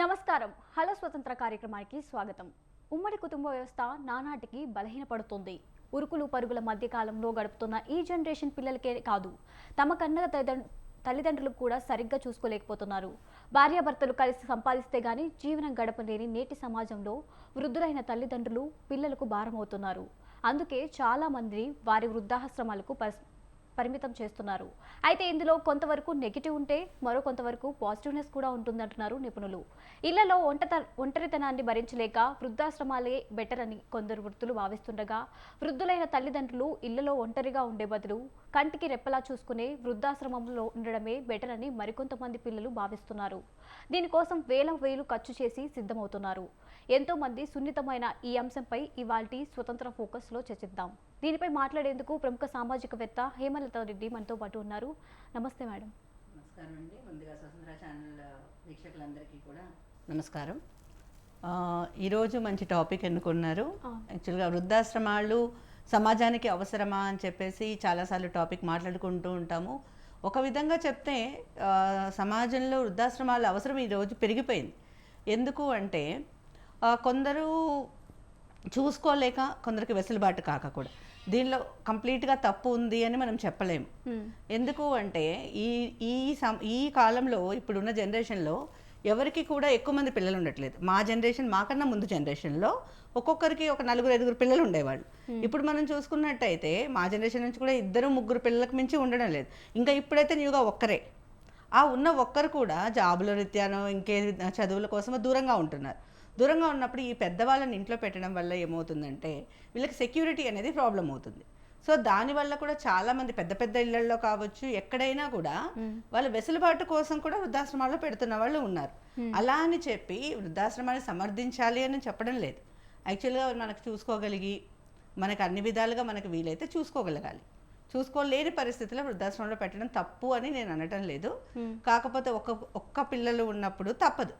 నమస్కారం. హలో స్వతంత్ర కార్యక్రమానికి స్వాగతం. ఉమ్మడి కుటుంబ వ్యవస్థ నానాటికి బలహీనపడుతుంది. ఉరుకులు పరుగుల మధ్య కాలంలో గడుపుతున్న ఈ జనరేషన్ పిల్లలకే కాదు తమ కన్న తల్లిదండ్రులు కూడా సరిగ్గా చూసుకోలేకపోతున్నారు. భార్యాభర్తలు కలిసి సంపాదిస్తే గాని జీవనం గడపలేని నేటి సమాజంలో వృద్ధులైన తల్లిదండ్రులు పిల్లలకు భారమవుతున్నారు. అందుకే చాలామంది వారి వృద్ధాశ్రమాలకు పరిమితం చేస్తున్నారు. అయితే ఇందులో కొంతవరకు నెగిటివ్ ఉంటే మరో కొంతవరకు పాజిటివ్నెస్ కూడా ఉంటుందంటున్నారు నిపుణులు. ఇళ్ళలో ఒంటత ఒంటరితనాన్ని భరించలేక వృద్ధాశ్రమాలే బెటర్ అని కొందరు వృద్ధులు భావిస్తుండగా వృద్ధులైన తల్లిదండ్రులు ఇళ్ళలో ఒంటరిగా ఉండే బదులు కంటికి రెప్పలా చూసుకునే వృద్ధాశ్రమంలో ఉండడమే బెటర్ అని మరికొంతమంది పిల్లలు భావిస్తున్నారు. దీనికోసం వేల వేలు ఖర్చు చేసి సిద్ధమవుతున్నారు. ఎంతోమంది సున్నితమైన ఈ అంశంపై ఇవాల్టి స్వతంత్ర ఫోకస్లో చర్చిద్దాం. దీనిపై మాట్లాడేందుకు ప్రముఖ సామాజికవేత్త హేమలత రెడ్డి మనతో పాటు ఉన్నారు. నమస్తే మేడం. నమస్కారం అండి. ముందుగా స్వతంత్ర ఛానల్ వీక్షకులందరికీ కూడా నమస్కారం. ఈరోజు మంచి టాపిక్ ఎన్నుకున్నారు. యాక్చువల్గా వృద్ధాశ్రమాలు సమాజానికి అవసరమా అని చెప్పేసి చాలాసార్లు టాపిక్ మాట్లాడుకుంటూ ఉంటాము. ఒక విధంగా చెప్తే సమాజంలో వృద్ధాశ్రమాల అవసరం ఈరోజు పెరిగిపోయింది. ఎందుకు అంటే కొందరు చూసుకోలేక కొందరికి వెసులుబాటు కాక కూడా. దీనిలో కంప్లీట్గా తప్పు ఉంది అని మనం చెప్పలేము. ఎందుకు అంటే ఈ ఈ సం ఈ కాలంలో ఇప్పుడున్న జనరేషన్లో ఎవరికి కూడా ఎక్కువ మంది పిల్లలు ఉండట్లేదు. మా జనరేషన్ మాకన్నా ముందు జనరేషన్లో ఒక్కొక్కరికి ఒక నలుగురు ఐదుగురు పిల్లలు ఉండేవాళ్ళు. ఇప్పుడు మనం చూసుకున్నట్టయితే మా జనరేషన్ నుంచి కూడా ఇద్దరు ముగ్గురు పిల్లలకు మించి ఉండడం లేదు. ఇంకా ఇప్పుడైతే న్యూగా ఒక్కరే. ఆ ఉన్న ఒక్కరు కూడా జాబుల రీత్యానో ఇంకే చదువుల కోసమో దూరంగా ఉంటున్నారు. దూరంగా ఉన్నప్పుడు ఈ పెద్దవాళ్ళని ఇంట్లో పెట్టడం వల్ల ఏమవుతుందంటే వీళ్ళకి సెక్యూరిటీ అనేది ప్రాబ్లం అవుతుంది. సో దానివల్ల కూడా చాలా మంది పెద్ద పెద్ద ఇళ్ళలో కావచ్చు ఎక్కడైనా కూడా వాళ్ళ వెసులుబాటు కోసం కూడా వృద్ధాశ్రమాల్లో పెడుతున్న వాళ్ళు ఉన్నారు. అలా అని చెప్పి వృద్ధాశ్రమాన్ని సమర్థించాలి అని చెప్పడం లేదు. యాక్చువల్గా మనకు చూసుకోగలిగి మనకు అన్ని విధాలుగా మనకు వీలైతే చూసుకోగలగాలి. చూసుకోలేని పరిస్థితిలో వృద్ధాశ్రమంలో పెట్టడం తప్పు అని నేను అనటం లేదు. కాకపోతే ఒక్క ఒక్క పిల్లలు ఉన్నప్పుడు తప్పదు.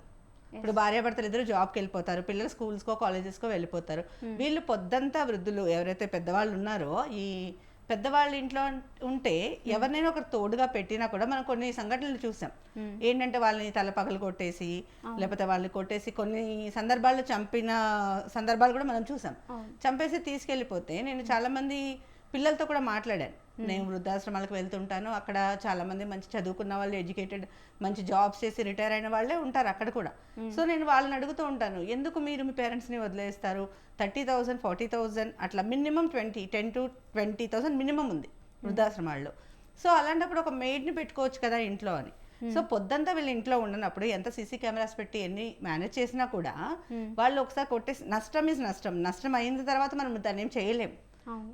ఇప్పుడు భార్యాభర్తలు ఇద్దరు జాబ్కి వెళ్ళిపోతారు పిల్లలు స్కూల్స్కో కాలేజెస్కో వెళ్ళిపోతారు. వీళ్ళు పొద్దంతా వృద్ధులు ఎవరైతే పెద్దవాళ్ళు ఉన్నారో ఈ పెద్దవాళ్ళ ఇంట్లో ఉంటే ఎవరినైనా ఒకరు తోడుగా పెట్టినా కూడా మనం కొన్ని సంఘటనలు చూసాం. ఏంటంటే వాళ్ళని తల పగలు కొట్టేసి లేకపోతే వాళ్ళని కొట్టేసి కొన్ని సందర్భాల్లో చంపిన సందర్భాలు కూడా మనం చూసాం. చంపేసి తీసుకెళ్ళిపోతే నేను చాలా మంది పిల్లలతో కూడా మాట్లాడాను. నేను వృద్ధాశ్రమాలకు వెళ్తుంటాను. అక్కడ చాలా మంది మంచి చదువుకున్న వాళ్ళు ఎడ్యుకేటెడ్ మంచి జాబ్స్ చేసి రిటైర్ అయిన వాళ్ళే ఉంటారు అక్కడ కూడా. సో నేను వాళ్ళని అడుగుతూ ఉంటాను ఎందుకు మీరు మీ పేరెంట్స్ని వదిలేస్తారు? థర్టీ థౌజండ్ ఫార్టీ థౌజండ్ అట్లా minimum twenty ten to twenty thousand minimum ఉంది వృద్ధాశ్రమాల్లో. సో అలాంటప్పుడు ఒక మెయిడ్ని పెట్టుకోవచ్చు కదా ఇంట్లో అని. సో పొద్దంతా వీళ్ళు ఇంట్లో ఉండనప్పుడు ఎంత సీసీ కెమెరాస్ పెట్టి ఎన్ని మేనేజ్ చేసినా కూడా వాళ్ళు ఒకసారి కొట్టేసి నష్టం ఇస్ నష్టం. నష్టం అయిన తర్వాత మనం దాన్ని ఏం చేయలేం. అవును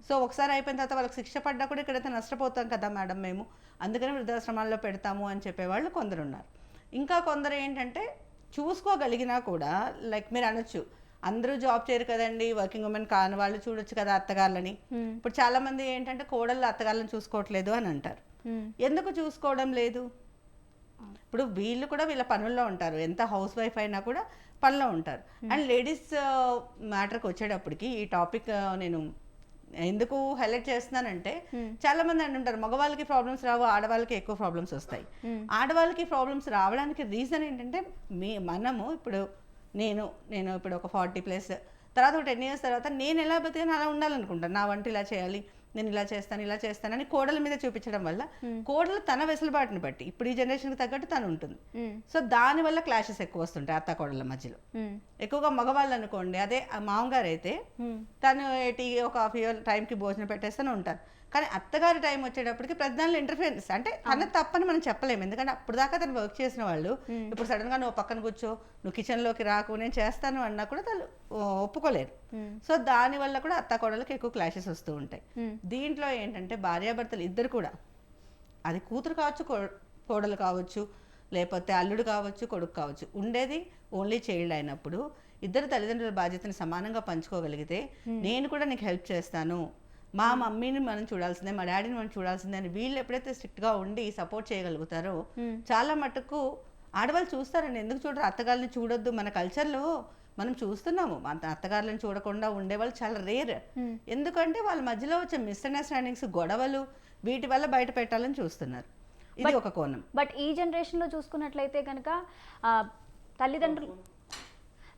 సో ఒకసారి అయిపోయిన తర్వాత వాళ్ళకి శిక్ష పడ్డా కూడా ఇక్కడైతే నష్టపోతాం కదా మేడం మేము. అందుకని వృద్ధాశ్రమాల్లో పెడతాము అని చెప్పేవాళ్ళు కొందరు ఉన్నారు ఇంకా కొందరు ఏంటంటే చూసుకోగలిగినా కూడా లైక్ మీరు అనొచ్చు అందరూ జాబ్ చేయరు కదండి వర్కింగ్ ఉమెన్ కాని వాళ్ళు చూడొచ్చు కదా అత్తగారులని. ఇప్పుడు చాలా మంది ఏంటంటే కోడళ్ళు అత్తగారులను చూసుకోవట్లేదు అని అంటారు. ఎందుకు చూసుకోవడం లేదు? ఇప్పుడు వీళ్ళు కూడా వీళ్ళ పనుల్లో ఉంటారు. ఎంత హౌస్ వైఫ్ అయినా కూడా పనిలో ఉంటారు. అండ్ లేడీస్ మ్యాటర్కి వచ్చేటప్పటికి ఈ టాపిక్ నేను ఎందుకు హైలైట్ చేస్తున్నానంటే చాలా మంది అంటుంటారు మగవాళ్ళకి ప్రాబ్లమ్స్ రావు ఆడవాళ్ళకి ఎక్కువ ప్రాబ్లమ్స్ వస్తాయి. ఆడవాళ్ళకి ప్రాబ్లమ్స్ రావడానికి రీజన్ ఏంటంటే మీ మనము ఇప్పుడు నేను నేను ఇప్పుడు ఒక ఫార్టీ ప్లస్ తర్వాత ఒక టెన్ ఇయర్స్ తర్వాత నేను ఎలా బతికాను అలా ఉండాలనుకుంటాను నా వంట ఇలా చేయాలి నేను ఇలా చేస్తాను ఇలా చేస్తానని కోడల మీద చూపించడం వల్ల కోడలు తన వెసులుబాటుని బట్టి ఇప్పుడు ఈ జనరేషన్కి తగ్గట్టు తను ఉంటుంది. సో దానివల్ల క్లాషెస్ ఎక్కువ వస్తుంటాయి అత్త కోడల మధ్యలో. ఎక్కువగా మగవాళ్ళు అనుకోండి అదే మామగారు అయితే తను టీ ఒక హాఫ్ ఇయర్ టైంకి భోజనం పెట్టేస్తూనే ఉంటారు. కానీ అత్తగారి టైం వచ్చేటప్పటికి ప్రధానంలో ఇంటర్ఫియరెన్స్ అంటే తన తప్పని మనం చెప్పలేము. ఎందుకంటే అప్పుడు దాకా తను వర్క్ చేసిన వాళ్ళు. ఇప్పుడు సడన్గా నువ్వు పక్కన కూర్చో నువ్వు కిచెన్లోకి రాకు నేను చేస్తాను అన్నా కూడా తను ఒప్పుకోలేరు. సో దాని వల్ల కూడా అత్త కోడలకి ఎక్కువ క్లాషెస్ వస్తూ ఉంటాయి. దీంట్లో ఏంటంటే భార్యాభర్తలు ఇద్దరు కూడా అది కూతురు కావచ్చు కోడలు కావచ్చు లేకపోతే అల్లుడు కావచ్చు కొడుకు కావచ్చు ఉండేది ఓన్లీ చైల్డ్ అయినప్పుడు ఇద్దరు తల్లిదండ్రుల బాధ్యతను సమానంగా పంచుకోగలిగితే నేను కూడా నీకు హెల్ప్ చేస్తాను మా మమ్మీని మనం చూడాల్సిందే మా డాడీని మనం చూడాల్సిందే అని వీళ్ళు ఎప్పుడైతే స్ట్రిక్ట్గా ఉండి సపోర్ట్ చేయగలుగుతారో చాలా మటుకు ఆడవాళ్ళు చూస్తారండి. ఎందుకు చూడరు? అత్తగారిని చూడొద్దు. మన కల్చర్లో మనం చూస్తున్నాము. మన అత్తగారులను చూడకుండా ఉండేవాళ్ళు చాలా రేర్. ఎందుకంటే వాళ్ళ మధ్యలో వచ్చే మిస్అండర్స్టాండింగ్స్ గొడవలు వీటి వల్ల బయట పెట్టాలని చూస్తున్నారు. ఇది ఒక కోణం. బట్ ఈ జనరేషన్లో చూసుకున్నట్లయితే కనుక తల్లిదండ్రులు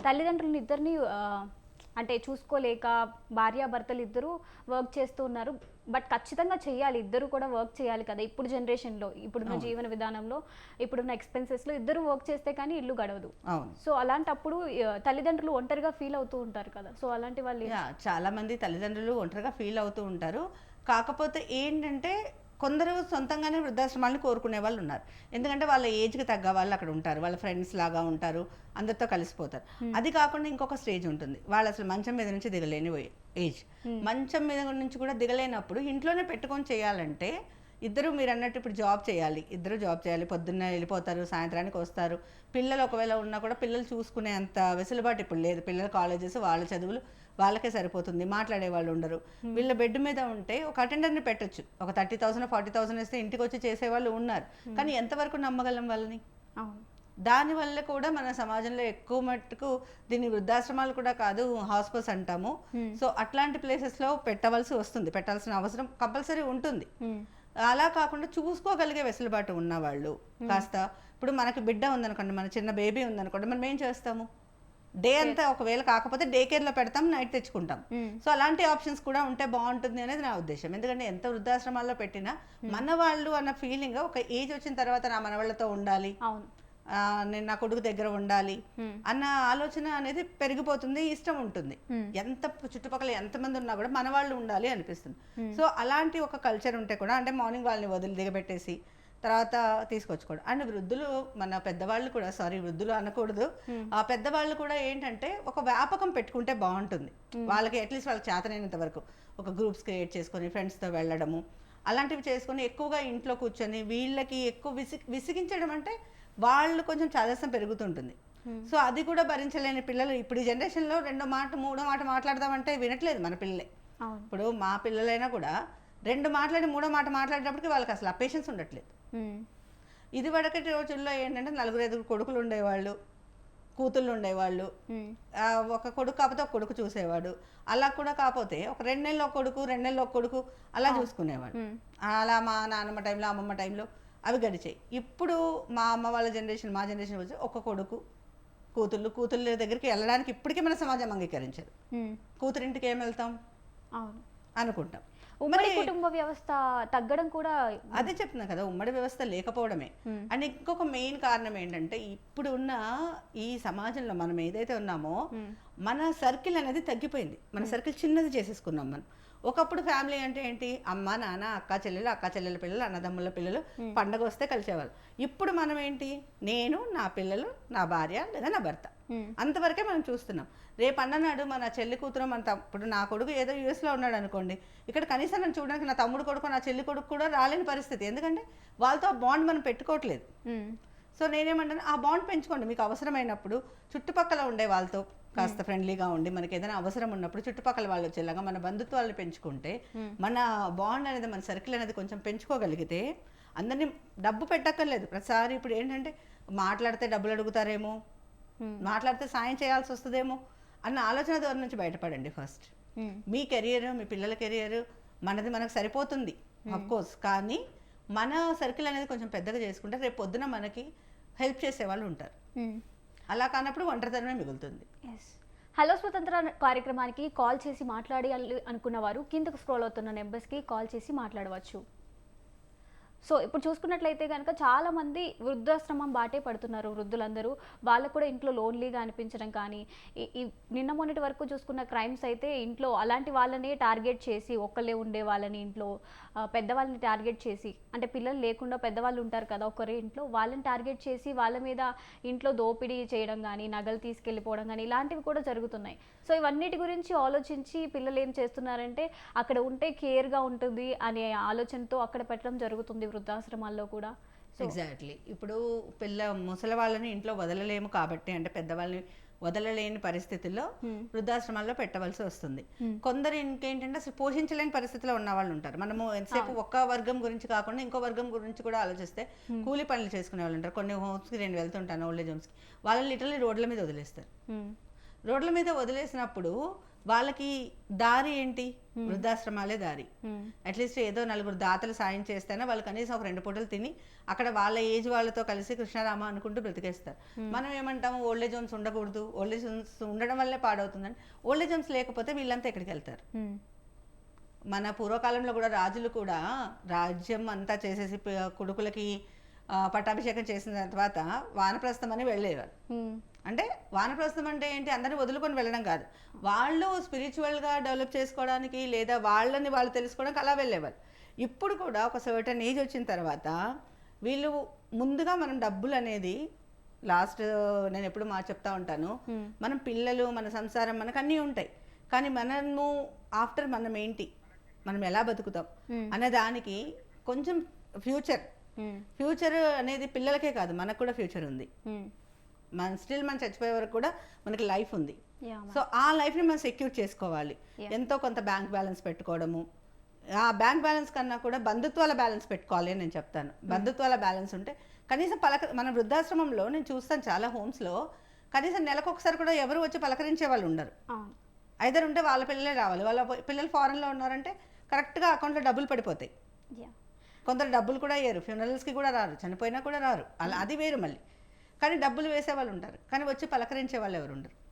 తల్లిదండ్రులను ఇద్దరిని అంటే చూసుకోలేక భార్యాభర్తలు ఇద్దరు వర్క్ చేస్తూ ఉన్నారు. బట్ ఖచ్చితంగా చేయాలి. ఇద్దరు కూడా వర్క్ చేయాలి కదా. ఇప్పుడు జనరేషన్లో ఇప్పుడున్న జీవన విధానంలో ఇప్పుడున్న ఎక్స్పెన్సెస్లో ఇద్దరు వర్క్ చేస్తే కానీ ఇల్లు గడవదు. సో అలాంటప్పుడు తల్లిదండ్రులు ఒంటరిగా ఫీల్ అవుతూ ఉంటారు కదా. సో అలాంటి వాళ్ళు చాలా మంది తల్లిదండ్రులు ఒంటరిగా ఫీల్ అవుతూ ఉంటారు. కాకపోతే ఏంటంటే కొందరు సొంతంగానే వృద్ధాశ్రమాలను కోరుకునే వాళ్ళు ఉన్నారు. ఎందుకంటే వాళ్ళ ఏజ్కి తగ్గ వాళ్ళు అక్కడ ఉంటారు. వాళ్ళ ఫ్రెండ్స్ లాగా ఉంటారు. అందరితో కలిసిపోతారు. అది కాకుండా ఇంకొక స్టేజ్ ఉంటుంది. వాళ్ళు అసలు మంచం మీద నుంచి దిగలేని ఏజ్. మంచం మీద నుంచి కూడా దిగలేనప్పుడు ఇంట్లోనే పెట్టుకొని చేయాలంటే ఇద్దరు మీరు అన్నట్టు ఇప్పుడు జాబ్ చేయాలి. ఇద్దరు జాబ్ చేయాలి. పొద్దున్న వెళ్ళిపోతారు సాయంత్రానికి వస్తారు. పిల్లలు ఒకవేళ ఉన్నా కూడా పిల్లలు చూసుకునే అంత వెసులుబాటు ఇప్పుడు లేదు. పిల్లల కాలేజెస్ వాళ్ళ చదువులు వాళ్ళకే సరిపోతుంది మాట్లాడే వాళ్ళు ఉండరు. వీళ్ళ బెడ్ మీద ఉంటే ఒక అటెండర్ని పెట్టొచ్చు. ఒక థర్టీ థౌసండ్ ఫార్టీ థౌసండ్ ఇస్తే ఇంటికి వచ్చి చేసే వాళ్ళు ఉన్నారు. కానీ ఎంతవరకు నమ్మగలం వాళ్ళని? దానివల్ల కూడా మన సమాజంలో ఎక్కువ మట్టుకు దీన్ని వృద్ధాశ్రమాలు కూడా కాదు హాస్పిటల్స్ అంటాము. సో అట్లాంటి ప్లేసెస్లో పెట్టవలసి వస్తుంది. పెట్టాల్సిన అవసరం కంపల్సరీ ఉంటుంది. అలా కాకుండా చూసుకోగలిగే వెసులుబాటు ఉన్నవాళ్ళు కాస్త. ఇప్పుడు మనకి బిడ్డ ఉందనుకోండి మన చిన్న బేబీ ఉందనుకోండి మనం ఏం చేస్తాము? డే అంతా ఒకవేళ కాకపోతే డే కేర్లో పెడతాం నైట్ తెచ్చుకుంటాం. సో అలాంటి ఆప్షన్స్ కూడా ఉంటే బాగుంటుంది అనేది నా ఉద్దేశం. ఎందుకంటే ఎంత వృద్ధాశ్రమాల్లో పెట్టినా మన వాళ్ళు అన్న ఫీలింగ్ ఒక ఏజ్ వచ్చిన తర్వాత నా మనవాళ్ళతో ఉండాలి. అవును. నేను నా కొడుకు దగ్గర ఉండాలి Hmm. అన్న ఆలోచన అనేది పెరిగిపోతుంది ఇష్టం ఉంటుంది. Hmm. ఎంత చుట్టుపక్కల ఎంతమంది ఉన్నా కూడా మన వాళ్ళు ఉండాలి అనిపిస్తుంది. సో అలాంటి ఒక కల్చర్ ఉంటే కూడా అంటే మార్నింగ్ వాళ్ళని వదిలి దిగబెట్టేసి తర్వాత తీసుకొచ్చుకోవడం. అండ్ వృద్ధులు మన పెద్దవాళ్ళు కూడా సారీ వృద్ధులు అనకూడదు. ఆ పెద్దవాళ్ళు కూడా ఏంటంటే ఒక వ్యాపకం పెట్టుకుంటే బాగుంటుంది. వాళ్ళకి అట్లీస్ట్ వాళ్ళకి చేతనైనంత వరకు. ఒక గ్రూప్స్ క్రియేట్ చేసుకొని ఫ్రెండ్స్తో వెళ్ళడము. అలాంటివి చేసుకొని ఎక్కువగా ఇంట్లో కూర్చొని వీళ్ళకి ఎక్కువ విసి విసిగించడం అంటే వాళ్ళు కొంచెం చాదస్తం పెరుగుతుంటుంది. సో అది కూడా భరించలేని పిల్లలు ఇప్పుడు ఈ జనరేషన్లో రెండో మాట మూడో మాట మాట్లాడదామంటే వినట్లేదు మన పిల్లలే. ఇప్పుడు మా పిల్లలైనా కూడా రెండు మాట్లాడి మూడో మాట మాట్లాడేటప్పటికి వాళ్ళకి అసలు ఆ పేషెన్స్ ఉండట్లేదు. ఇది వరకటి రోజుల్లో ఏంటంటే నలుగురు ఐదుగురు కొడుకులు ఉండేవాళ్ళు కూతుళ్ళు ఉండేవాళ్ళు. ఒక కొడుకు కాకపోతే ఒక కొడుకు చూసేవాడు. అలా కూడా కాకపోతే ఒక రెండు నెలలు ఒక కొడుకు రెండు నెలలు ఒక కొడుకు అలా చూసుకునేవాడు. అలా మా నాన్నమ్మ టైంలో అమ్మమ్మ టైంలో అవి గడిచాయి. ఇప్పుడు మా అమ్మ వాళ్ళ జనరేషన్ మా జనరేషన్ వచ్చి ఒక కొడుకు కూతుళ్ళు కూతుళ్ళ దగ్గరికి వెళ్ళడానికి ఇప్పటికీ మన సమాజం అంగీకరించదు. కూతురింటికి ఏం వెళ్తాం? అనుకుంటాం. ఉమ్మడి కుటుంబ వ్యవస్థ తగ్గడం కూడా అదే చెప్తున్నా కదా ఉమ్మడి వ్యవస్థ లేకపోవడమే. అండ్ ఇంకొక మెయిన్ కారణం ఏంటంటే ఇప్పుడు ఉన్న ఈ సమాజంలో మనం ఏదైతే ఉన్నామో. మన సర్కిల్ అనేది తగ్గిపోయింది. మన సర్కిల్ చిన్నది చేసేసుకున్నాం మనం. ఒకప్పుడు ఫ్యామిలీ అంటే ఏంటి? అమ్మ నాన్న అక్క చెల్లెలు అక్క చెల్లెల పిల్లలు అన్నదమ్ముల పిల్లలు పండగ వస్తే కలిసేవాళ్ళు. ఇప్పుడు మనం ఏంటి? నేను నా పిల్లలు నా భార్య లేదా నా భర్త. అంతవరకే మనం చూస్తున్నాం. రేపు అన్ననాడు మన చెల్లి కూతురు మన ఇప్పుడు నా కొడుకు ఏదో యూఎస్లో ఉన్నాడు అనుకోండి. ఇక్కడ కనీసం నన్ను చూడడానికి నా తమ్ముడు కొడుకు నా చెల్లి కొడుకు కూడా రాలేని పరిస్థితి. ఎందుకంటే వాళ్ళతో ఆ బాండ్ మనం పెట్టుకోవట్లేదు. ఉమ్, సో నేనేమంటాను ఆ బాండ్ పెంచుకోండి. మీకు అవసరమైనప్పుడు చుట్టుపక్కల ఉండే వాళ్ళతో కాస్త ఫ్రెండ్లీగా ఉండి మనకి ఏదైనా అవసరం ఉన్నప్పుడు చుట్టుపక్కల వాళ్ళు వచ్చేలాగా మన బంధుత్వాలను పెంచుకుంటే మన బాండ్ అనేది మన సర్కిల్ అనేది కొంచెం పెంచుకోగలిగితే అందరినీ డబ్బు పెట్టక్కర్లేదు. ప్రతిసారి ఇప్పుడు ఏంటంటే మాట్లాడితే డబ్బులు అడుగుతారేమో Hmm. మాట్లాడితే సాయం చేయాల్సి వస్తుందేమో అన్న ఆలోచన ధోరణి నుంచి బయటపడండి ఫస్ట్. ఉమ్, మీ కెరియర్ మీ పిల్లల కెరియర్ మనది మనకు సరిపోతుంది కోర్స్ కానీ మన సర్కిల్ అనేది కొంచెం పెద్దగా చేసుకుంటే రేపు పొద్దున మనకి హెల్ప్ చేసే వాళ్ళు ఉంటారు. అలా కానప్పుడు ఒంటరితనమే మిగులుతుంది. హలో స్వతంత్ర కార్యక్రమానికి కాల్ చేసి మాట్లాడి అనుకున్న వారు కిందకు స్క్రోల్ అవుతున్న నెంబర్స్కి కాల్ చేసి మాట్లాడవచ్చు. సో ఇప్పుడు చూసుకున్నట్లయితే కనుక చాలా మంది వృద్ధాశ్రమం బాటే పడుతున్నారు వృద్ధులందరూ. వాళ్ళకు కూడా ఇంట్లో లోన్లీగా అనిపించడం కానీ ఈ- నిన్న మొన్నటి వరకు చూసుకున్న క్రైమ్స్ అయితే ఇంట్లో అలాంటి వాళ్ళనే టార్గెట్ చేసి ఒక్కళ్ళే ఉండే వాళ్ళని ఇంట్లో పెద్దవాళ్ళని టార్గెట్ చేసి అంటే పిల్లలు లేకుండా పెద్దవాళ్ళు ఉంటారు కదా ఒకరే ఇంట్లో వాళ్ళని టార్గెట్ చేసి వాళ్ళ మీద ఇంట్లో దోపిడీ చేయడం కానీ నగలు తీసుకెళ్ళిపోవడం కానీ ఇలాంటివి కూడా జరుగుతున్నాయి. సో ఇవన్నిటి గురించి ఆలోచించి పిల్లలు ఏం చేస్తున్నారంటే అక్కడ ఉంటే కేర్గా ఉంటుంది అనే ఆలోచనతో అక్కడ పెట్టడం జరుగుతుంది. వృద్ధాశ్రమాల్లో కూడా. ఎగ్జాక్ట్లీ ఇప్పుడు పిల్ల ముసలి వాళ్ళని ఇంట్లో వదలలేము కాబట్టి అంటే పెద్దవాళ్ళని వదలలేని పరిస్థితుల్లో వృద్ధాశ్రమాల్లో పెట్టవలసి వస్తుంది. కొందరు ఇంకేంటంటే అసలు పోషించలేని పరిస్థితిలో ఉన్న వాళ్ళు ఉంటారు. మనము ఎంతసేపు ఒక్క వర్గం గురించి కాకుండా ఇంకో వర్గం గురించి కూడా ఆలోచిస్తే కూలి పనులు చేసుకునే వాళ్ళు ఉంటారు. కొన్ని హోమ్స్కి నేను వెళ్తుంటాను ఓల్డ్ ఏజ్ హోమ్స్కి వాళ్ళని లిటరల్లీ రోడ్ల మీద వదిలేస్తారు. రోడ్ల మీద వదిలేసినప్పుడు వాళ్ళకి దారి ఏంటి? వృద్ధాశ్రమాలే దారి. అట్లీస్ట్ ఏదో నలుగురు దాతలు సాయం చేస్తేనే వాళ్ళు కనీసం ఒక రెండు పూటలు తిని అక్కడ వాళ్ళ ఏజ్ వాళ్ళతో కలిసి కృష్ణారామ అనుకుంటూ బ్రతికేస్తారు. మనం ఏమంటాము ఓల్డేజ్ హోమ్స్ ఉండకూడదు. ఓల్డేజ్ హోమ్స్ ఉండడం వల్లే పాడవుతుందని. ఓల్డేజ్ హోమ్స్ లేకపోతే వీళ్ళంతా ఎక్కడికి వెళ్తారు. మన పూర్వకాలంలో కూడా రాజులు కూడా రాజ్యం అంతా చేసేసి కొడుకులకి పట్టాభిషేకం చేసిన తర్వాత వానప్రస్థం అని వెళ్ళేవారు. అంటే వానప్రస్థం అంటే ఏంటి అందరిని వదులుకొని వెళ్ళడం కాదు వాళ్ళు స్పిరిచువల్గా డెవలప్ చేసుకోవడానికి లేదా వాళ్ళని వాళ్ళు తెలుసుకోవడానికి అలా వెళ్ళేవారు ఇప్పుడు కూడా ఒక సర్టన్ ఏజ్ వచ్చిన తర్వాత వీళ్ళు ముందుగా మనం డబ్బులు అనేది లాస్ట్ నేను ఎప్పుడు మా చెప్తా ఉంటాను. మనం పిల్లలు మన సంసారం మనకు అన్నీ ఉంటాయి కానీ మనము ఆఫ్టర్ మనం ఏంటి మనం ఎలా బతుకుతాం. అనే దానికి కొంచెం ఫ్యూచర్. ఫ్యూచర్ అనేది పిల్లలకే కాదు మనకు కూడా ఫ్యూచర్ ఉంది. మ్మ్. మన స్టిల్ మనం చచ్చిపోయే వరకు కూడా మనకి లైఫ్ ఉంది. సో ఆ లైఫ్ని మనం సెక్యూర్ చేసుకోవాలి. ఎంతో కొంత బ్యాంక్ బ్యాలెన్స్ పెట్టుకోవడము. ఆ బ్యాంక్ బ్యాలెన్స్ కన్నా కూడా బంధుత్వాల బ్యాలెన్స్ పెట్టుకోవాలి అని నేను చెప్తాను. బంధుత్వాల బ్యాలెన్స్ ఉంటే కనీసం పలక మన వృద్ధాశ్రమంలో నేను చూస్తాను చాలా హోమ్స్లో కనీసం నెలకు ఒకసారి కూడా ఎవరు వచ్చి పలకరించే వాళ్ళు ఉండరు. ఐదర్ ఉంటే వాళ్ళ పిల్లలే రావాలి. వాళ్ళ పిల్లలు ఫారెన్లో ఉన్నారంటే కరెక్ట్గా అకౌంట్లో డబ్బులు పడిపోతాయి. కొందరు డబ్బులు కూడా వేయరు ఫ్యూనరల్స్కి కూడా రారు. చనిపోయినా కూడా రారు. అలా అది వేరు మళ్ళీ. కానీ డబ్బులు వేసే వాళ్ళు ఉంటారు. కానీ వచ్చి పలకరించే వాళ్ళు ఎవరు ఉండరు.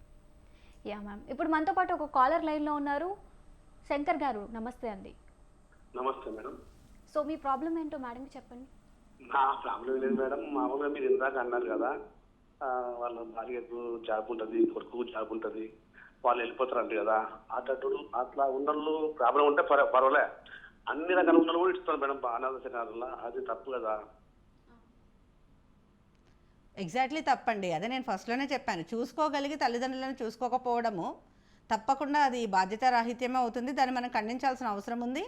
యా మ్యామ్ ఇప్పుడు మనతో పాటు ఒక కాలర్ లైన్లో ఉన్నారు. శంకర్ గారు నమస్తే అండి. నమస్తే మేడం. సో మీ ప్రాబ్లం ఏంటో మేడంకి చెప్పండి. నా ప్రాబ్లం లేదు మేడం. మామూలుగా మీరు ఇందాక అన్నారు కదా ఆ, వాళ్ళ భార్యకు జాబ్ ఉంటుంది కొడుకు జాబ్ ఉంటుంది వాళ్ళు వెళ్ళిపోతారంట కదా. అటు అట్లా ఉన్నోళ్ళు ప్రాబ్లం ఉంటే పర్వ- పర్వాలే. అన్ని రకాల ఉన్నోళ్ళు కూడా ఇస్తారు మేడం. అనాథ అది తప్పు కదా. ఎగ్జాక్ట్లీ తప్పండి. అదే నేను ఫస్ట్లోనే చెప్పాను. చూసుకోగలిగి తల్లిదండ్రులను చూసుకోకపోవడము తప్పకుండా అది బాధ్యత రాహిత్యమే అవుతుంది. దాన్ని మనం ఖండించాల్సిన అవసరం ఉంది.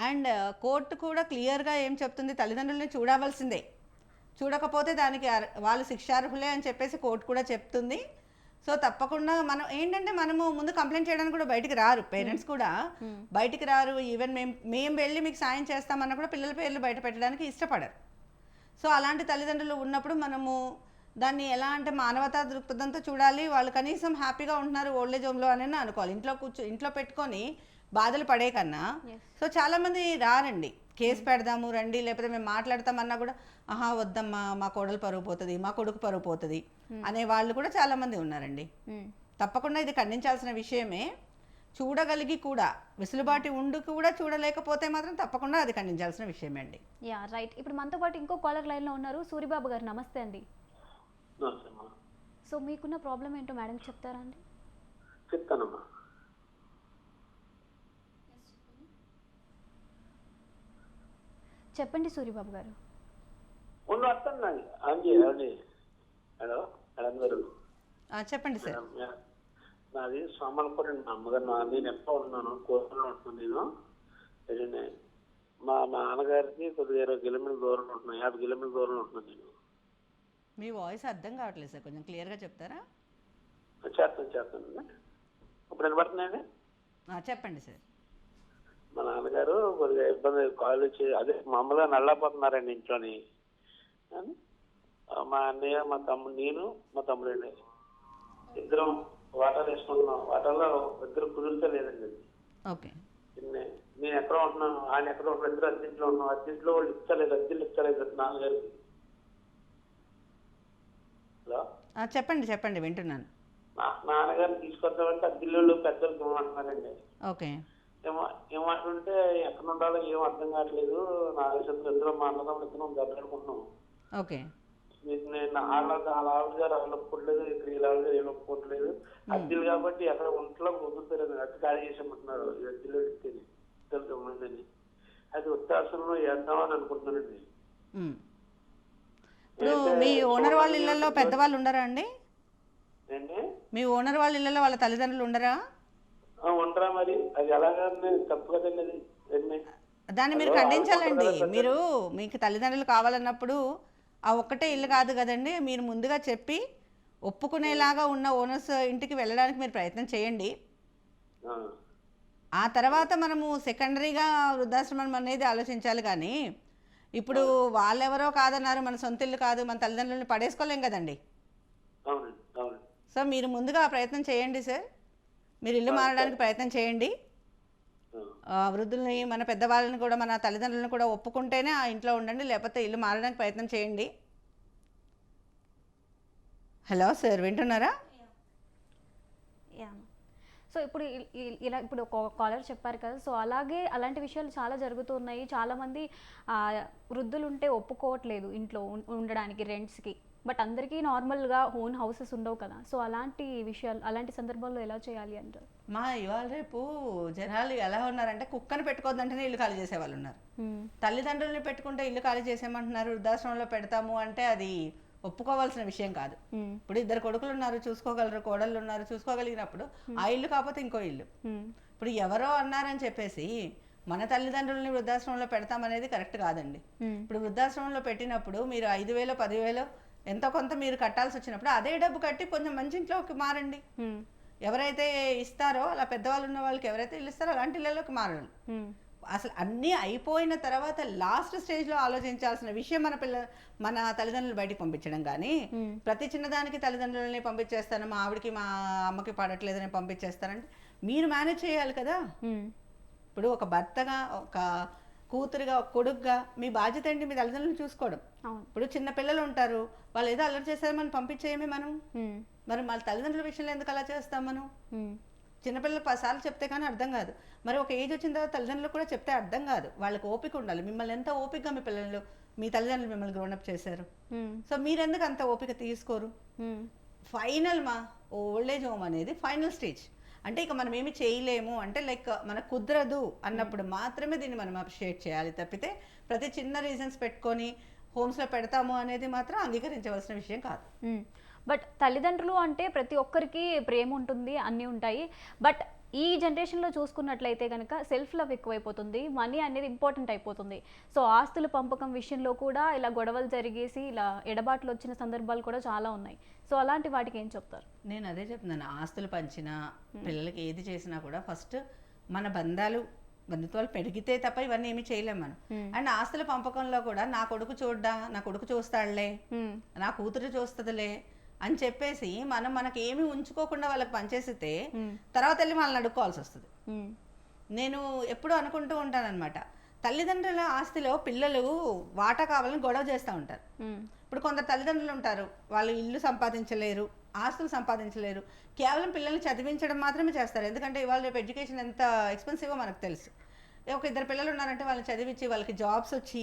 అండ్ uh, కోర్టు కూడా క్లియర్గా ఏం చెప్తుంది? తల్లిదండ్రులని చూడవలసిందే. చూడకపోతే దానికి వాళ్ళు శిక్షార్హులే అని చెప్పేసి కోర్టు కూడా చెప్తుంది. సో తప్పకుండా మనం ఏంటంటే మనము ముందు కంప్లైంట్ చేయడానికి కూడా బయటికి రారు. పేరెంట్స్ కూడా బయటికి రారు. ఈవెన్ మేము మేము వెళ్ళి మీకు సాయం చేస్తామన్నా కూడా పిల్లల పేర్లు బయట పెట్టడానికి ఇష్టపడరు. సో అలాంటి తల్లిదండ్రులు ఉన్నప్పుడు మనము దాన్ని ఎలా అంటే మానవతా దృక్పథంతో చూడాలి. వాళ్ళు కనీసం హ్యాపీగా ఉంటున్నారు ఓల్డేజ్ హోమ్లో అని అనుకోవాలి. ఇంట్లో కూర్చో ఇంట్లో పెట్టుకొని బాధలు పడే కన్నా. సో చాలామంది రారండి. కేసు పెడదాము రండి లేకపోతే మేము మాట్లాడతామన్నా కూడా ఆహా వద్దమ్మా మా కోడలు పరుగు పోతుంది మా కొడుకు పరుగు పోతుంది. అనే వాళ్ళు కూడా చాలామంది ఉన్నారండి. మ్మ్. తప్పకుండా ఇది ఖండించాల్సిన విషయమే. చూడగలిగి కూడా వెసులుబాటు ఉండి కూడా చూడలేకపోతే మాత్రం తప్పకుండా అది ఖండించాల్సిన విషయమే అండి. యా రైట్ ఇప్పుడు మనతో పాటు ఇంకో కాలర్ లైన్లో ఉన్నారు. సూరిబాబు గారు నమస్తే అండి. సో మీకున్న ప్రాబ్లం ఏంటో మేడంకి చెప్తారా అండి? చెప్తానమ్మా. చెప్పండి సూరిబాబు గారు ఉండు వస్తాను అండి అండి హలో ఆ, చెప్పండి సార్. నాది సోమలపూర్ అండి మా అమ్మగారు. నేను ఎక్కడ ఉన్నాను కోసంలో ఉంటున్నాను నేను. ఏదండి? మా మా నాన్నగారికి కొద్దిగా ఇరవై కిలోమీటర్ల దూరంలో ఉంటున్నాను యాభై కిలోమీటర్ల దూరంలో ఉంటున్నాను నేను. మీ వాయిస్ అర్థం కావట్లేదు సార్ కొంచెం క్లియర్గా చెప్తారా? చేస్తాను చేస్తానండి ఇప్పుడు వినపడుతున్నాయండి ఆ, చెప్పండి సార్. మా నాన్నగారు కొద్దిగా ఇబ్బంది కాల్ వచ్చి అదే మామూలుగా నల్లపోతున్నారండి ఇంట్లోని. మా అన్నయ్య మా తమ్ముడు నేను మా తమ్ముడండి ఇద్దరం వాటర్ వేసుకుంటున్నాం. వాటర్లో ఇద్దరు కుదిరితే లేదండి. ఓకే. నేను ఎక్కడ ఉంటున్నాను? ఆయన ఎక్కడ ఉంటున్నాను ఇద్దరు అద్దెంట్లో ఉన్నాం అద్దెంట్లో వాళ్ళు ఇస్తలేదు అద్దెలు ఇస్తలేదు నాన్నగారికి. హలో? చెప్పండి చెప్పండి వింటున్నాను. నాన్నగారిని తీసుకొద్దామంటే అద్దెల్లు పెద్దలు అంటున్నారండి ఓకే. ఏమో ఏమంటుంటే ఎక్కడ ఉండాలో ఏం అర్థం కావట్లేదు. నా ఆలోచనలు ఇద్దరు మా అన్నదమ్ములు ఇద్దరు దెబ్బలాడుకుంటున్నాం ఓకే. మీకు నేను వాళ్ళ వాళ్ళ ఆవిడ గారు వాళ్ళు ఒప్పుకోవట్లేదు ఇక్కడ వీళ్ళ ఆవిడ గారు వీళ్ళు ఒప్పుకోవట్లేదు అద్దెలు కాబట్టి ఎక్కడ ఒంట్లో కుదురుతారు అద్దె ఖాళీ చేసేమంటున్నారు అద్దెలు ఇస్తే ఇద్దరు మందిని అది ఉత్తాసంలో వేద్దామని అనుకుంటున్నానండి. ఇప్పుడు మీ ఓనర్ వాళ్ళ ఇళ్ళల్లో పెద్దవాళ్ళు ఉండరా అండి? మీ ఓనర్ వాళ్ళ ఇళ్ళల్లో వాళ్ళ తల్లిదండ్రులు ఉండరా? ఉండరా మరి? అది ఎలాగా తప్పు కదండి? దాన్ని మీరు ఖండించాలండి. మీరు మీకు తల్లిదండ్రులు కావాలన్నప్పుడు ఆ ఒక్కటే ఇల్లు కాదు కదండి. మీరు ముందుగా చెప్పి ఒప్పుకునేలాగా ఉన్న ఓనర్స్ ఇంటికి వెళ్ళడానికి మీరు ప్రయత్నం చేయండి. ఆ, తర్వాత మనము సెకండరీగా వృద్ధాశ్రమం అనేది ఆలోచించాలి కానీ ఇప్పుడు వాళ్ళెవరో కాదన్నారు మన సొంత ఇల్లు కాదు మన తల్లిదండ్రులను పడేసుకోలేం కదండి. సో మీరు ముందుగా ప్రయత్నం చేయండి సార్. మీరు ఇల్లు మారడానికి ప్రయత్నం చేయండి. వృద్ధుల్ని మన పెద్దవాళ్ళని కూడా మన తల్లిదండ్రులను కూడా ఒప్పుకుంటేనే ఆ ఇంట్లో ఉండండి లేకపోతే ఇల్లు మారడానికి ప్రయత్నం చేయండి. హలో సార్ వింటున్నారా? సో ఇప్పుడు ఇలా ఇప్పుడు ఒక కాలర్ చెప్పారు కదా సో అలాగే అలాంటి విషయాలు చాలా జరుగుతున్నాయి చాలామంది వృద్ధులు ఉంటే ఒప్పుకోవట్లేదు ఇంట్లో ఉండడానికి రెంట్స్కి. బట్ అందరికీ నార్మల్గా ఓన్ హౌసెస్ ఉండవు కదా. సో అలాంటి విషయాలు అలాంటి సందర్భాల్లో ఎలా చేయాలి అంటారు? మా ఇవాళ రేపు జనాలు ఎలా ఉన్నారంటే కుక్కను పెట్టుకోవద్దంటేనే ఇల్లు ఖాళీ చేసే వాళ్ళు ఉన్నారు. తల్లిదండ్రుల్ని పెట్టుకుంటే ఇల్లు ఖాళీ చేసేయమంటున్నారు వృద్ధాశ్రమంలో పెడతాము అంటే అది ఒప్పుకోవాల్సిన విషయం కాదు. ఇప్పుడు ఇద్దరు కొడుకులు ఉన్నారు చూసుకోగలరు కోడళ్ళు ఉన్నారు చూసుకోగలిగినప్పుడు ఆ ఇల్లు కాకపోతే ఇంకో ఇల్లు. ఇప్పుడు ఎవరో అన్నారని చెప్పేసి మన తల్లిదండ్రులని వృద్ధాశ్రమంలో పెడతామనేది కరెక్ట్ కాదండి. ఇప్పుడు వృద్ధాశ్రమంలో పెట్టినప్పుడు మీరు ఐదు వేలు పదివేలు ఎంతో కొంత మీరు కట్టాల్సి వచ్చినప్పుడు అదే డబ్బు కట్టి కొంచెం మంచి ఇంట్లోకి మారండి. ఎవరైతే ఇస్తారో అలా పెద్దవాళ్ళు ఉన్న వాళ్ళకి ఎవరైతే ఇల్లు ఇస్తారో అలాంటి ఇళ్ళలోకి మారండి. అసలు అన్నీ అయిపోయిన తర్వాత లాస్ట్ స్టేజ్లో ఆలోచించాల్సిన విషయం మన పిల్ల మన తల్లిదండ్రులు బయటికి పంపించడం కానీ. ప్రతి చిన్నదానికి తల్లిదండ్రులని పంపించేస్తాను మా ఆవిడకి మా అమ్మకి పడట్లేదని పంపించేస్తానంటే మీరు మేనేజ్ చేయాలి కదా. ఇప్పుడు ఒక భర్తగా ఒక కూతురుగా ఒక కొడుకుగా మీ బాధ్యత ఏంటి? మీ తల్లిదండ్రులను చూసుకోవడం. ఇప్పుడు చిన్న పిల్లలు ఉంటారు. వాళ్ళు ఏదో అల్లరి చేశారు మనం పంపించేయమే మనం. మరి మన తల్లిదండ్రుల విషయంలో ఎందుకు అలా చేస్తాం మనం. చిన్నపిల్లలు పదిసార్లు చెప్తే కానీ అర్థం కాదు. మరి ఒక ఏజ్ వచ్చిన తర్వాత తల్లిదండ్రులు కూడా చెప్తే అర్థం కాదు. వాళ్ళకి ఓపిక ఉండాలి. మిమ్మల్ని ఎంత ఓపికగా మీ పిల్లలు మీ తల్లిదండ్రులు మిమ్మల్ని గ్రోనప్ చేశారు. సో మీరెందుకు అంత ఓపిక తీసుకోరు. ఫైనల్ మా ఓల్డ్ ఏజ్ హోమ్ అనేది ఫైనల్ స్టేజ్. అంటే ఇక మనం ఏమి చేయలేము. అంటే లైక్ మనకు కుదరదు అన్నప్పుడు మాత్రమే దీన్ని మనం అప్రిషియేట్ చేయాలి. తప్పితే ప్రతి చిన్న రీజన్స్ పెట్టుకొని హోమ్స్లో పెడతాము అనేది మాత్రం అంగీకరించవలసిన విషయం కాదు. బట్ తల్లిదండ్రులు అంటే ప్రతి ఒక్కరికి ప్రేమ ఉంటుంది అన్నీ ఉంటాయి. బట్ ఈ జనరేషన్లో చూసుకున్నట్లయితే కనుక సెల్ఫ్ లవ్ ఎక్కువైపోతుంది. మనీ అనేది ఇంపార్టెంట్ అయిపోతుంది. సో ఆస్తుల పంపకం విషయంలో కూడా ఇలా గొడవలు జరిగేసి ఇలా ఎడబాట్లు వచ్చిన సందర్భాలు కూడా చాలా ఉన్నాయి. సో అలాంటి వాటికి ఏం చెప్తారు? నేను అదే చెప్తున్నాను. ఆస్తులు పంచినా పిల్లలకి ఏది చేసినా కూడా ఫస్ట్ మన బంధాలు బంధుత్వాలు పెరిగితే తప్ప ఇవన్నీ ఏమీ చేయలేం మనం. మ్మ్. అండ్ ఆస్తుల పంపకంలో కూడా నా కొడుకు చూడ్డా నా కొడుకు చూస్తాడులే మ్మ్. నా కూతురు చూస్తుందిలే అని చెప్పేసి మనం మనకి ఏమీ ఉంచుకోకుండా వాళ్ళకి పనిచేసితే. తర్వాత వెళ్ళి వాళ్ళని అడుక్కోవాల్సి వస్తుంది. నేను ఎప్పుడూ అనుకుంటూ ఉంటానన్నమాట తల్లిదండ్రుల ఆస్తిలో పిల్లలు వాటా కావాలని గొడవ చేస్తూ ఉంటారు. ఇప్పుడు కొందరు తల్లిదండ్రులు ఉంటారు వాళ్ళు ఇల్లు సంపాదించలేరు ఆస్తులు సంపాదించలేరు కేవలం పిల్లల్ని చదివించడం మాత్రమే చేస్తారు ఎందుకంటే ఇవాళ రేపు ఎడ్యుకేషన్ ఎంత ఎక్స్పెన్సివో మనకు తెలుసు ఒక ఇద్దరు పిల్లలు ఉన్నారంటే వాళ్ళని చదివించి వాళ్ళకి జాబ్స్ వచ్చి.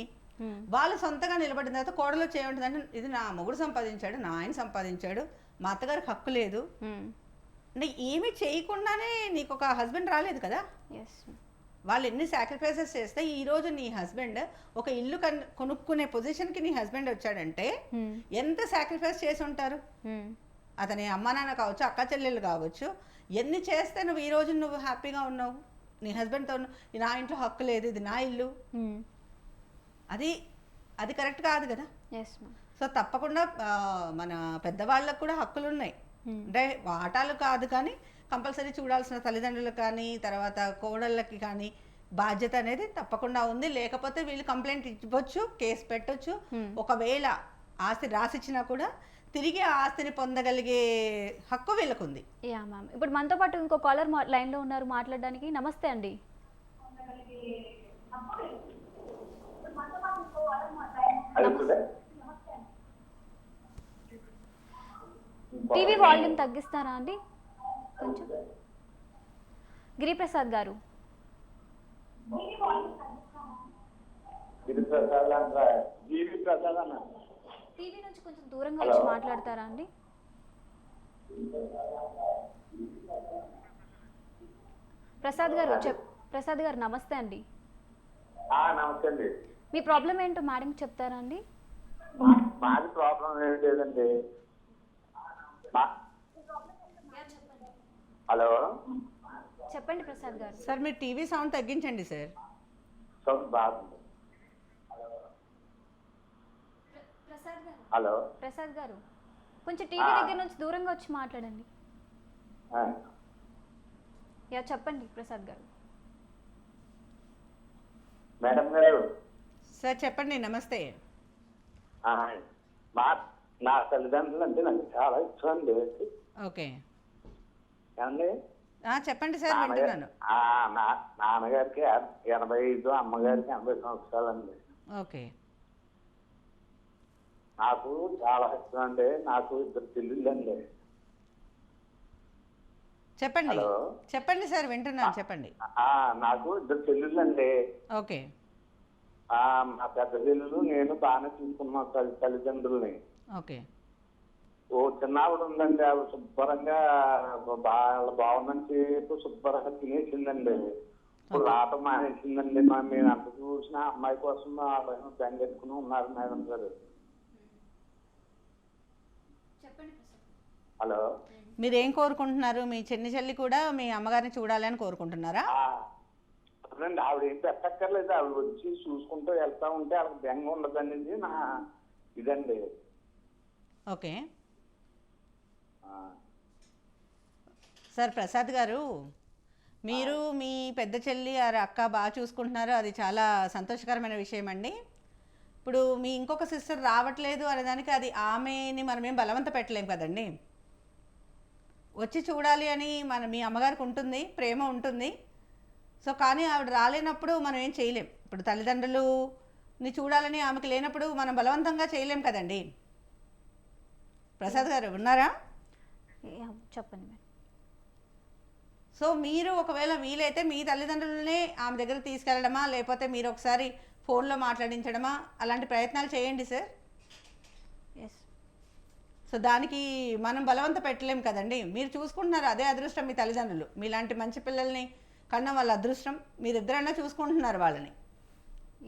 వాళ్ళు సొంతగా నిలబడిన తర్వాత కోడలు చేయమంటుందంటే ఇది నా మొగుడు సంపాదించాడు నా ఆయన సంపాదించాడు మా అత్తగారికి హక్కు లేదు. అంటే ఏమీ చేయకుండానే నీకు ఒక హస్బెండ్ రాలేదు కదా వాళ్ళు ఎన్ని సాక్రిఫైసెస్ చేస్తే ఈ రోజు నీ హస్బెండ్ ఒక ఇల్లు కన్ కొనుక్కునే పొజిషన్కి నీ హస్బెండ్ వచ్చాడంటే. ఎంత సాక్రిఫైస్ చేసి ఉంటారు. అతని అమ్మ నాన్న కావచ్చు అక్క చెల్లెలు కావచ్చు ఎన్ని చేస్తే నువ్వు ఈ రోజు నువ్వు హ్యాపీగా ఉన్నావు నీ హస్బెండ్తో నా ఇంట్లో హక్కు లేదు ఇది నా ఇల్లు. అది అది కరెక్ట్ కాదు కదా? సో తప్పకుండా మన పెద్దవాళ్ళకు కూడా హక్కులు ఉన్నాయి మ్మ్. అంటే వాటాలు కాదు కానీ కంపల్సరీ చూడాల్సిన తల్లిదండ్రులకు కానీ తర్వాత కోడళ్ళకి కానీ బాధ్యత అనేది తప్పకుండా ఉంది. లేకపోతే వీళ్ళు కంప్లైంట్ ఇవ్వచ్చు కేసు పెట్టొచ్చు. Hmm. ఒకవేళ ఆస్తి రాసిచ్చినా కూడా తిరిగి ఆ ఆస్తిని పొందగలిగే హక్కు వీళ్ళకుంది. యా మ్యామ్ ఇప్పుడు మనతో పాటు ఇంకో కాలర్ మా లైన్లో ఉన్నారు మాట్లాడడానికి. నమస్తే అండి. టీవీ వాల్యూమ్ తగ్గిస్తారా అండి? కొంచెం. గిరిప్రసాద్ గారు. టీవీ నుంచి కొంచెం దూరంగా వచ్చి మాట్లాడతారా అండి? ప్రసాద్ గారు చెప్ ప్రసాద్ గారు నమస్తే అండి. నమస్తే అండి. మీ ప్రాబ్లం ఏంటో మేడంకి చెప్తారా అండి? మాది ప్రాబ్లం ఏం లేదండి హలో? చెప్పండి ప్రసాద్ గారు. సార్ మీరు టీవీ సౌండ్ తగ్గించండి సార్. సౌండ్ బాగుంది. ప్రసాద్ గారు హలో? ప్రసాద్ గారు కొంచెం టీవీ దగ్గర నుంచి దూరంగా వచ్చి మాట్లాడండి. ఆ, యా చెప్పండి ప్రసాద్ గారు. మేడం గారు సార్ చెప్పండి నమస్తే. మా నా తల్లిదండ్రులు అంటే నాకు చాలా ఇష్టం అండి. ఓకే. ఏమండి? చెప్పండి సార్ వింటున్నాను. నాన్నగారికి ఎనభై ఐదు అమ్మగారికి ఎనభై సంవత్సరాలండి ఓకే. నాకు చాలా ఇష్టం అండి. నాకు ఇద్దరు చెల్లెళ్ళండి చెప్పండి. హలో. చెప్పండి సార్ వింటున్నాను చెప్పండి. నాకు ఇద్దరు చెల్లెళ్ళండి ఓకే. ఆ, మా పెద్ద చెల్లెలు నేను బాగానే చూసుకున్నాం తల్లి తల్లిదండ్రుల్ని. ఓకే. ఓ చిన్న ఆవిడ ఉందండి ఆవిడ శుభ్రంగా బాగా బాగుందని చెప్పి శుభ్రంగా తినేసిందండి. ఇప్పుడు రాట మానేసిందండి మా మేము ఎంత చూసినా అమ్మాయి కోసం బెంగెట్టుకుని ఉన్నారు మేడం గారు. హలో. మీరు ఏం కోరుకుంటున్నారు? మీ చిన్న చెల్లి కూడా మీ అమ్మగారిని చూడాలని కోరుకుంటున్నారా? అవునండి ఆవిడ ఏం పెట్టక్కర్లేదు. ఆవిడ వచ్చి చూసుకుంటూ వెళ్తా ఉంటే ఆవిడ బెంగ ఉండదనేది నా ఇదండి. ఓకే. సార్ ప్రసాద్ గారు మీరు మీ పెద్ద చెల్లి ఆ అక్క బాగా చూసుకుంటున్నారు. అది చాలా సంతోషకరమైన విషయం అండి. ఇప్పుడు మీ ఇంకొక సిస్టర్ రావట్లేదు అనే దానికి అది ఆమెని మనమేం బలవంత పెట్టలేం కదండి. వచ్చి చూడాలి అని మన మీ అమ్మగారికి ఉంటుంది ప్రేమ ఉంటుంది. సో కానీ ఆవిడ రాలేనప్పుడు మనం ఏం చేయలేం. ఇప్పుడు తల్లిదండ్రులుని చూడాలని ఆమెకి లేనప్పుడు మనం బలవంతంగా చేయలేం కదండి. ప్రసాద్ గారు ఉన్నారా? చెప్పండి సో మీరు ఒకవేళ వీలైతే మీ తల్లిదండ్రులనే ఆమె దగ్గర తీసుకెళ్ళడమా? లేకపోతే మీరు ఒకసారి ఫోన్లో మాట్లాడించడమా? అలాంటి ప్రయత్నాలు చేయండి సార్. ఎస్. సో దానికి మనం బలవంత పెట్టలేం కదండి. మీరు చూసుకుంటున్నారు అదే అదృష్టం మీ తల్లిదండ్రులు. మీలాంటి మంచి పిల్లల్ని కన్నా వాళ్ళ అదృష్టం మీరిద్దరన్నా చూసుకుంటున్నారు వాళ్ళని.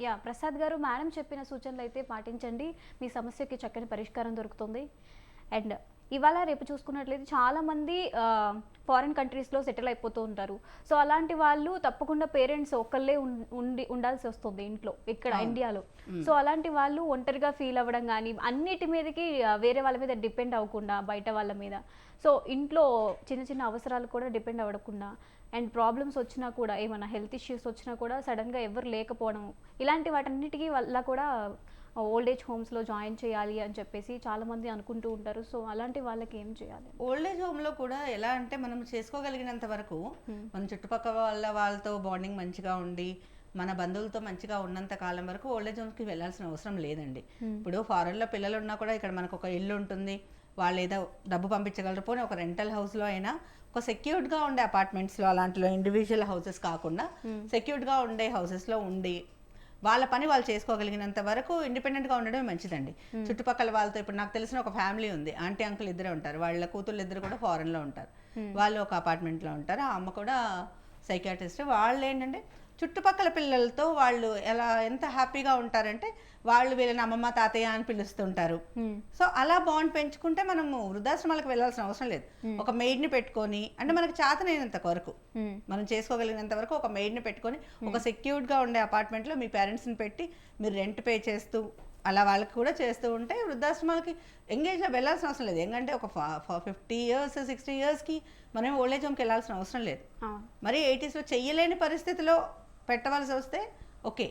యా ప్రసాద్ గారు మేడం చెప్పిన సూచనలు అయితే పాటించండి. మీ సమస్యకి చక్కని పరిష్కారం దొరుకుతుంది. అండ్ ఇవాళ రేపు చూసుకున్నట్లయితే చాలామంది ఫారిన్ కంట్రీస్లో సెటిల్ అయిపోతూ ఉంటారు. సో అలాంటి వాళ్ళు తప్పకుండా పేరెంట్స్ ఒక్కళ్ళే ఉండి ఉండాల్సి వస్తుంది ఇంట్లో ఇక్కడ ఇండియాలో. సో అలాంటి వాళ్ళు ఒంటరిగా ఫీల్ అవ్వడం కానీ అన్నిటి మీదకి వేరే వాళ్ళ మీద డిపెండ్ అవ్వకుండా బయట వాళ్ళ మీద. సో ఇంట్లో చిన్న చిన్న అవసరాలు కూడా డిపెండ్ అవ్వకుండా అండ్ ప్రాబ్లమ్స్ వచ్చినా కూడా ఏమైనా హెల్త్ ఇష్యూస్ వచ్చినా కూడా సడన్గా ఎవరు లేకపోవడం ఇలాంటి వాటన్నిటికీ వల్ల కూడా ఓల్డ్ ఏజ్ హోమ్స్లో జాయిన్ చేయాలి అని చెప్పేసి చాలామంది అనుకుంటూ ఉంటారు. సో అలాంటి వాళ్ళకి ఏం చేయాలి? ఓల్డ్ ఏజ్ హోమ్లో కూడా ఎలా అంటే మనం చేసుకోగలిగినంత వరకు మన చుట్టుపక్కల వాళ్ళ వాళ్ళతో బాండింగ్ మంచిగా ఉండి మన బంధువులతో మంచిగా ఉన్నంత కాలం వరకు ఓల్డ్ ఏజ్ హోమ్స్కి వెళ్ళాల్సిన అవసరం లేదండి. ఇప్పుడు ఫారెన్లో పిల్లలు ఉన్నా కూడా ఇక్కడ మనకు ఒక ఇల్లు ఉంటుంది వాళ్ళు ఏదో డబ్బు పంపించగలరు. పోనీ ఒక రెంటల్ హౌస్లో అయినా ఒక సెక్యూర్డ్గా ఉండే అపార్ట్మెంట్స్లో అలాంటిలో ఇండివిజువల్ హౌసెస్ కాకుండా సెక్యూర్డ్గా ఉండే హౌసెస్లో ఉండి వాళ్ళ పని వాళ్ళు చేసుకోగలిగినంత వరకు ఇండిపెండెంట్గా ఉండడమే మంచిదండి. చుట్టుపక్కల వాళ్ళతో ఇప్పుడు నాకు తెలిసిన ఒక ఫ్యామిలీ ఉంది. ఆంటీ అంకుల్ ఇద్దరే ఉంటారు. వాళ్ళ కూతుళ్ళు ఇద్దరు కూడా ఫారెన్లో ఉంటారు. వాళ్ళు ఒక అపార్ట్మెంట్లో ఉంటారు. ఆ అమ్మ కూడా సైకాట్రిస్ట్ వాళ్ళు ఏంటంటే చుట్టుపక్కల పిల్లలతో వాళ్ళు ఎలా ఎంత హ్యాపీగా ఉంటారంటే వాళ్ళు వీళ్ళని అమ్మమ్మ తాతయ్య అని పిలుస్తుంటారు. సో అలా బాండ్ పెంచుకుంటే మనము వృద్ధాశ్రమాలకు వెళ్ళాల్సిన అవసరం లేదు. ఒక మెయిడ్ని పెట్టుకొని అంటే మనకు చేతనైనంత వరకు మనం చేసుకోగలిగినంత వరకు ఒక మెయిడ్ని పెట్టుకొని ఒక సెక్యూర్డ్గా ఉండే అపార్ట్మెంట్లో మీ పేరెంట్స్ని పెట్టి మీరు రెంట్ పే చేస్తూ అలా వాళ్ళకి కూడా చేస్తూ ఉంటే వృద్ధాశ్రమాలకి ఎంగేజ్లో వెళ్ళాల్సిన అవసరం లేదు. ఎందుకంటే ఒక ఫిఫ్టీ ఇయర్స్ సిక్స్టీ ఇయర్స్కి మనం ఓల్డ్ హోమ్కి వెళ్ళాల్సిన అవసరం లేదు. మరి ఎయిటీస్లో చెయ్యలేని పరిస్థితిలో పెట్టవలసి వస్తే ఓకే.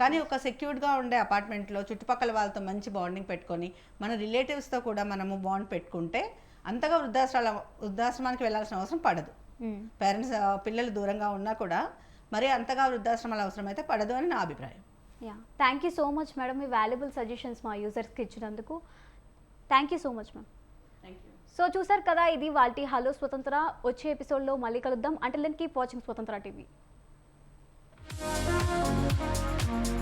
కానీ ఒక సెక్యూర్డ్గా ఉండే అపార్ట్మెంట్లో చుట్టుపక్కల వాళ్ళతో మంచి బాండింగ్ పెట్టుకొని మన రిలేటివ్స్తో కూడా మనము బాండ్ పెట్టుకుంటే అంతగా వృద్ధాశ్రాల వృద్ధాశ్రమానికి వెళ్ళాల్సిన అవసరం పడదు. పేరెంట్స్ పిల్లలు దూరంగా ఉన్నా కూడా మరి అంతగా వృద్ధాశ్రమాలు అవసరం అయితే పడదు అని నా అభిప్రాయం. Yeah. Thank you so much madam me valuable suggestions మా యూజర్స్కి ఇచ్చినందుకు. Thank you so much ma'am. So చూసారు కదా ఇది వాటి హలో స్వతంత్ర. వచ్చే ఎపిసోడ్లో మళ్ళీ కలుద్దాం. అంటే keep watching Swatantra TV. Thank